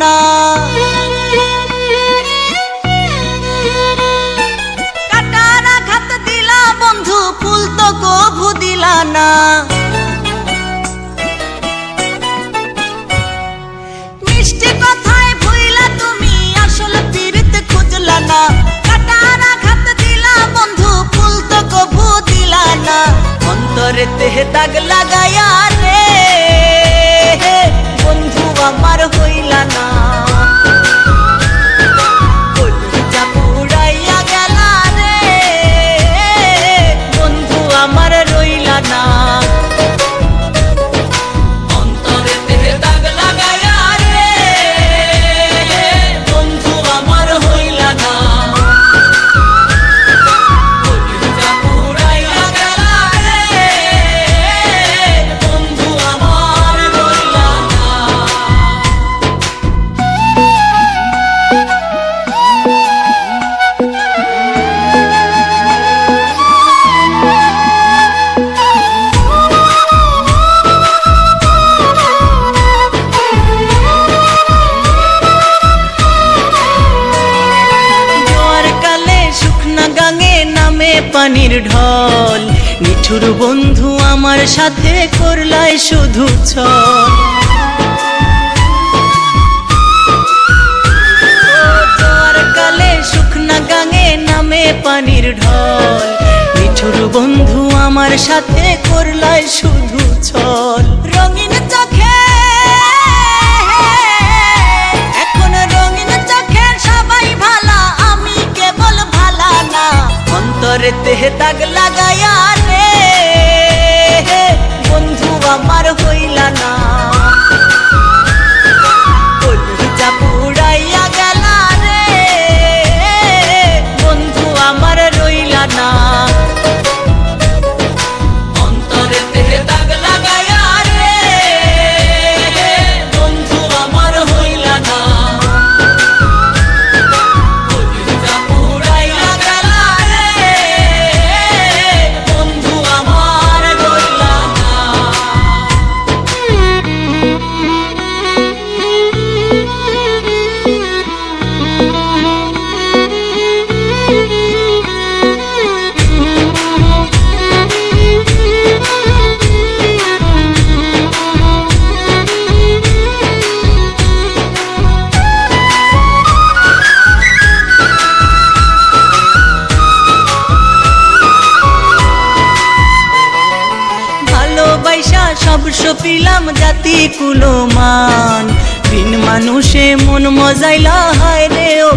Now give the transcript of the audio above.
না। কাটার দিলা বন্ধু, ফুল মিষ্টি কথায় ভুইলা তুমি, আসল পীড়িত খুঁজলা না। কাটার আঘাত দিলা বন্ধু, ফুল তো দিলা না। অন্তরে তেহে দাগ লাগায়া রে। পানির ঢল। নিঠুর বন্ধু আমার সাথে করলাই শুধু ছল কালে গাঙে নামে পানির ঢল। নিঠুর বন্ধু আমার সাথে করলাই শুধু ছল তেহে দাগ লাগায়া রে। বন্ধু আমার হইলা না। সব সপিলাম জাতি কুলো মান বিন মানুষে মন মজাইলা হায় রে ও